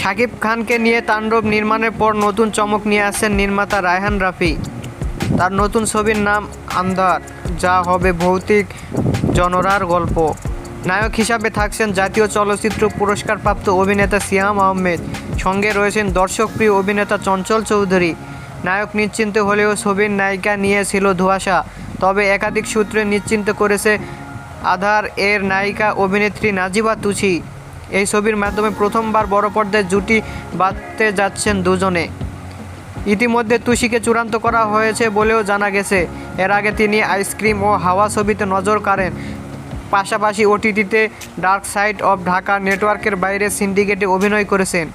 শাকিব খানকে নিয়ে তাণ্ডব নির্মাণের পর নতুন চমক নিয়ে আসেন নির্মাতা রায়হান রাফি। তার নতুন ছবির নাম আন্ধার, যা হবে ভৌতিক জনরার গল্প। নায়ক হিসাবে থাকছেন জাতীয় চলচ্চিত্র পুরস্কারপ্রাপ্ত অভিনেতা সিয়াম আহমেদ। সঙ্গে রয়েছেন দর্শকপ্রিয় অভিনেতা চঞ্চল চৌধুরী। নায়ক নিশ্চিন্ত হলেও ছবির নায়িকা নিয়ে ছিল ধোঁয়াশা, তবে একাধিক সূত্রে নিশ্চিন্ত করেছে আধার এর নায়িকা অভিনেত্রী নাজিবা তুচি এই ছবির মাধ্যমে প্রথমবার বড় পর্দায় জুটি বাঁধতে যাচ্ছেন দুজনে। ইতিমধ্যে তুষিকে চূড়ান্ত করা হয়েছে বলেও জানা গেছে। এর আগে তিনি আইসক্রিম ও হাওয়া ছবিতে নজর কাড়েন। পাশাপাশি ওটিটিতে ডার্ক সাইড অব ঢাকা নেটওয়ার্কের বাইরে সিন্ডিকেটে অভিনয় করেছেন।